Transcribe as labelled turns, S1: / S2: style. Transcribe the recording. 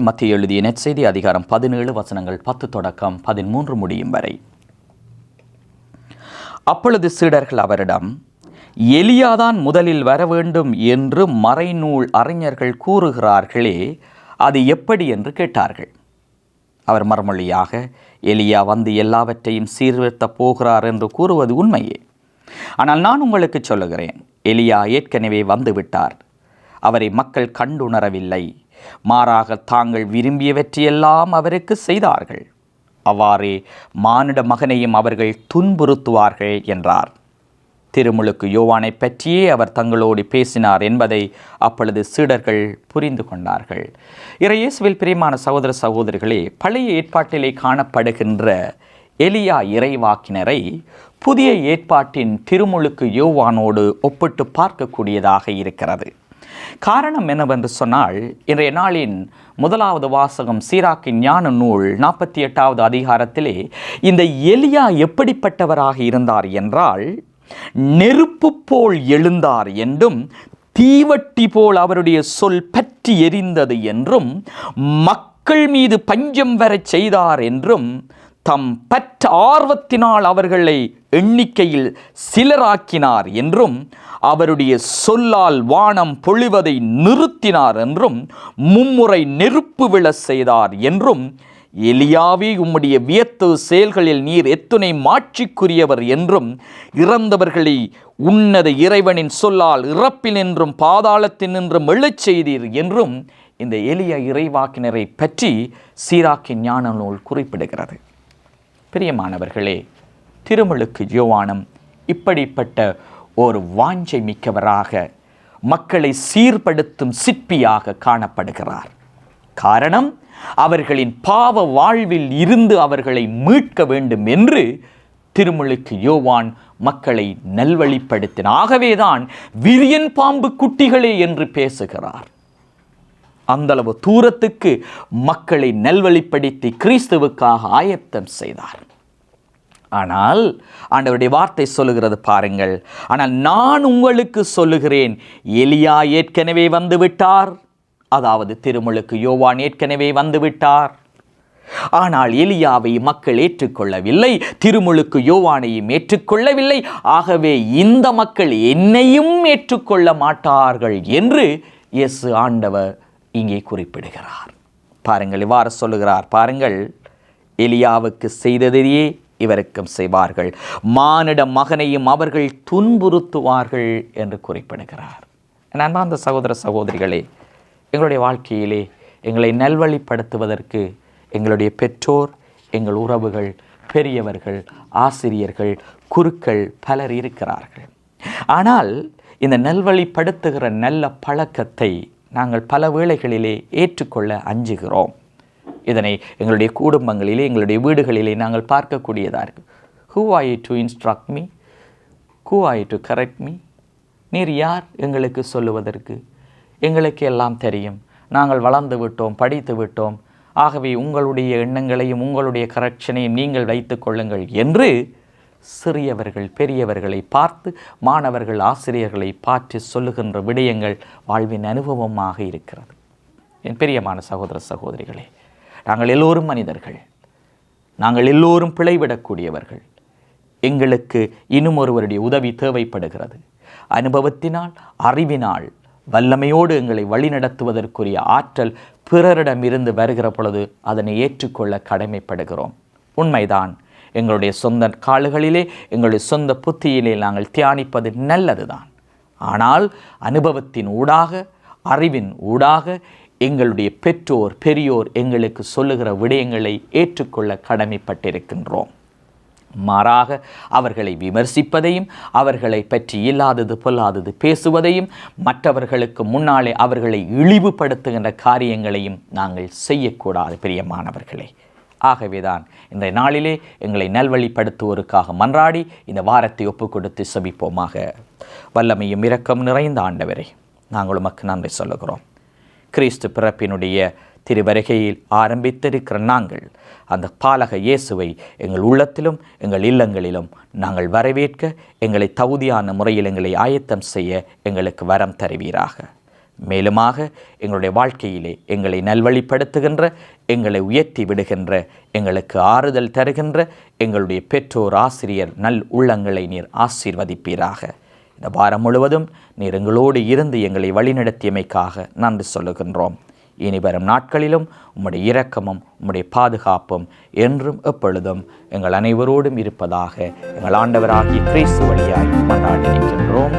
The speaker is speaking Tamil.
S1: மத்திய எழுதிய நெற்செய்தி அதிகாரம் பதினேழு வசனங்கள் பத்து தொடக்கம் பதிமூன்று முடியும் வரை. அப்பொழுது சீடர்கள் அவரிடம் எலியாதான் முதலில் வர வேண்டும் என்று மறைநூல் அறிஞர்கள் கூறுகிறார்களே அது எப்படி என்று கேட்டார்கள். அவர் மறுமொழியாக எலியா வந்து எல்லாவற்றையும் சீர்திருத்தப் போகிறார் என்று கூறுவது உண்மையே. ஆனால் நான் உங்களுக்கு சொல்லுகிறேன். எலியா ஏற்கனவே வந்துவிட்டார். அவரை மக்கள் கண்டுணரவில்லை. மாறாக தாங்கள் விரும்பியவற்றையெல்லாம் அவருக்கு செய்தார்கள். அவ்வாறே மானிட மகனையும் அவர்கள் துன்புறுத்துவார்கள் என்றார். திருமுழுக்கு யோவானை பற்றியே அவர் தங்களோடு பேசினார் என்பதை அப்பொழுது சீடர்கள் புரிந்து கொண்டார்கள். இறையேசுவில் பிரியமான சகோதர சகோதரிகளே பழைய ஏற்பாட்டிலே காணப்படுகின்ற எலியா இறைவாக்கினரை புதிய ஏற்பாட்டின் திருமுழுக்கு யோவானோடு ஒப்பிட்டு பார்க்கக்கூடியதாக இருக்கிறது. காரணம் என்னவென்று சொன்னால் இன்றைய நாளின் முதலாவது வாசகம் சீராக்கின் ஞான நூல் நாற்பத்தி எட்டாவது அதிகாரத்திலே இந்த எலியா எப்படிப்பட்டவராக இருந்தார் என்றால் நெருப்பு போல் எழுந்தார் என்றும் தீவட்டி போல் அவருடைய சொல் பற்றி எரிந்தது என்றும் மக்கள் மீது பஞ்சம் வரச் செய்தார் என்றும் தம் பற்ற ஆர்வத்தினால் அவர்களை எண்ணிக்கையில் சிலராக்கினார் என்றும் அவருடைய சொல்லால் வானம் பொழிவதை நிறுத்தினார் என்றும் மும்முறை நெருப்பு விழ செய்தார் என்றும் எலியாவே உம்முடைய வியத்து செயல்களில் நீர் எத்துணை மாட்சிக்குரியவர் என்றும் இறந்தவர்களை உன்னத இறைவனின் சொல்லால் இறப்பினின்றும் பாதாளத்தினின்றும் எழச் செய்தீர் என்றும் இந்த எளிய இறைவாக்கினரை பற்றி சீராக்கின் ஞான நூல் குறிப்பிடுகிறது. பிரியமானவர்களே திருமலுக்கு யோவானம் இப்படிப்பட்ட ஒரு வாஞ்சை மிக்கவராக மக்களை சீர்படுத்தும் சிற்பியாக காணப்படுகிறார். காரணம் அவர்களின் பாவ வாழ்வில் இருந்து அவர்களை மீட்க வேண்டும் என்று திருமுழுக்கு யோவான் மக்களை நல்வழிப்படுத்தின ஆகவேதான் விரியன் பாம்பு குட்டிகளே என்று பேசுகிறார். அந்தளவு தூரத்துக்கு மக்களை நல்வழிப்படுத்தி கிறிஸ்துவுக்காக ஆயத்தம் செய்தார். ஆனால் ஆண்டவருடைய வார்த்தை சொல்லுகிறது பாருங்கள். ஆனால் நான் உங்களுக்கு சொல்லுகிறேன் எலியா ஏற்கனவே வந்து விட்டார் அதாவது திருமுழுக்கு யோவான் ஏற்கனவே வந்து விட்டார் ஆனால் எலியாவை மக்கள் ஏற்றுக்கொள்ளவில்லை திருமுழுக்கு யோவானையும் ஏற்றுக்கொள்ளவில்லை. ஆகவே இந்த மக்கள் என்னையும் ஏற்றுக்கொள்ள மாட்டார்கள் என்று இயேசு ஆண்டவர் இங்கே குறிப்பிடுகிறார். பாருங்கள் இவ்வாறு சொல்லுகிறார். பாருங்கள் எலியாவுக்கு செய்ததையே இவருக்கும் செய்வார்கள். மானிட மகனையும் அவர்கள் துன்புறுத்துவார்கள் என்று குறிப்பிடுகிறார். என் சகோதர சகோதரிகளே எங்களுடைய வாழ்க்கையிலே எங்களை நல்வழிப்படுத்துவதற்கு எங்களுடைய பெற்றோர் எங்கள் உறவுகள் பெரியவர்கள் ஆசிரியர்கள் குருக்கள் பலர் இருக்கிறார்கள். ஆனால் இந்த நல்வழிப்படுத்துகிற நல்ல பழக்கத்தை நாங்கள் பல வேளைகளிலே ஏற்றுக்கொள்ள அஞ்சுகிறோம். இதனை எங்களுடைய குடும்பங்களிலே எங்களுடைய வீடுகளிலே நாங்கள் பார்க்கக்கூடியதாக இருக்கு. Who are to instruct me who I to correct me நீர் யார் எங்களுக்கு சொல்லுவதற்கு? எங்களுக்கு எல்லாம் தெரியும். நாங்கள் வளர்ந்து விட்டோம் படித்து விட்டோம். ஆகவே உங்களுடைய எண்ணங்களையும் உங்களுடைய கரெக்ஷனையும் நீங்கள் வைத்துக் கொள்ளுங்கள் என்று சிறியவர்கள் பெரியவர்களை பார்த்து மாணவர்கள் ஆசிரியர்களை பார்த்து சொல்லுகின்ற விடயங்கள் வாழ்வின் அனுபவமாக இருக்கிறது. என் பெரியமான சகோதர சகோதரிகளே நாங்கள் எல்லோரும் மனிதர்கள். நாங்கள் எல்லோரும் பிழைவிடக்கூடியவர்கள். எங்களுக்கு இன்னும் ஒருவருடைய உதவி தேவைப்படுகிறது. அனுபவத்தினால் அறிவினால் வல்லமையோடு எங்களை வழிநடத்துவதற்குரிய ஆற்றல் பிறரிடமிருந்து வருகிற பொழுது அதனை ஏற்றுக்கொள்ள கடமைப்படுகிறோம். உண்மைதான் எங்களுடைய சொந்த காலுகளிலே எங்களுடைய சொந்த புத்தியிலே நாங்கள் தியானிப்பது நல்லதுதான். ஆனால் அனுபவத்தின் ஊடாக அறிவின் ஊடாக எங்களுடைய பெற்றோர் பெரியோர் எங்களுக்கு சொல்லுகிற விடயங்களை ஏற்றுக்கொள்ள கடமைப்பட்டிருக்கின்றோம். மாறாக அவர்களை விமர்சிப்பதையும் அவர்களை பற்றி இல்லாதது பொல்லாதது பேசுவதையும் மற்றவர்களுக்கு முன்னாலே அவர்களை இழிவுபடுத்துகின்ற காரியங்களையும் நாங்கள் செய்யக்கூடாது பிரியமானவர்களே. ஆகவேதான். இந்த நாளிலே எங்களை நல்வழிப்படுத்துவோருக்காக மன்றாடி இந்த வாரத்தை ஒப்புக் கொடுத்து செபிப்போமாக. வல்லமையும் இரக்கம் நிறைந்த ஆண்டவரே நாங்கள் உமக்கு நன்றி சொல்லுகிறோம். கிறிஸ்து பிறப்பினுடைய திருவருகையில் ஆரம்பித்திருக்கிற நாங்கள் அந்த பாலக இயேசுவை எங்கள் உள்ளத்திலும் எங்கள் இல்லங்களிலும் நாங்கள் வரவேற்க எங்களை தகுதியான முறையில் எங்களை ஆயத்தம் செய்ய எங்களுக்கு வரம் தருவீராக. மேலுமாக எங்களுடைய வாழ்க்கையிலே எங்களை நல்வழிப்படுத்துகின்ற எங்களை உயர்த்தி விடுகின்ற எங்களுக்கு ஆறுதல் தருகின்ற எங்களுடைய பெற்றோர் ஆசிரியர் நல் உள்ளங்களை நீர் ஆசீர்வதிப்பீராக. இந்த வாரம் முழுவதும் நீர் எங்களோடு இருந்து எங்களை வழிநடத்தியமைக்காக நன்றி சொல்லுகின்றோம். இனி வரும் நாட்களிலும் உம்முடைய இரக்கமும் உம்முடைய பாதுகாப்பும் என்றும் எப்பொழுதும் எங்கள் அனைவரோடும் இருப்பதாக எங்கள் ஆண்டவராகிய கிறிஸ்து வழியாய் கொண்டாடி நிற்கின்றோம்.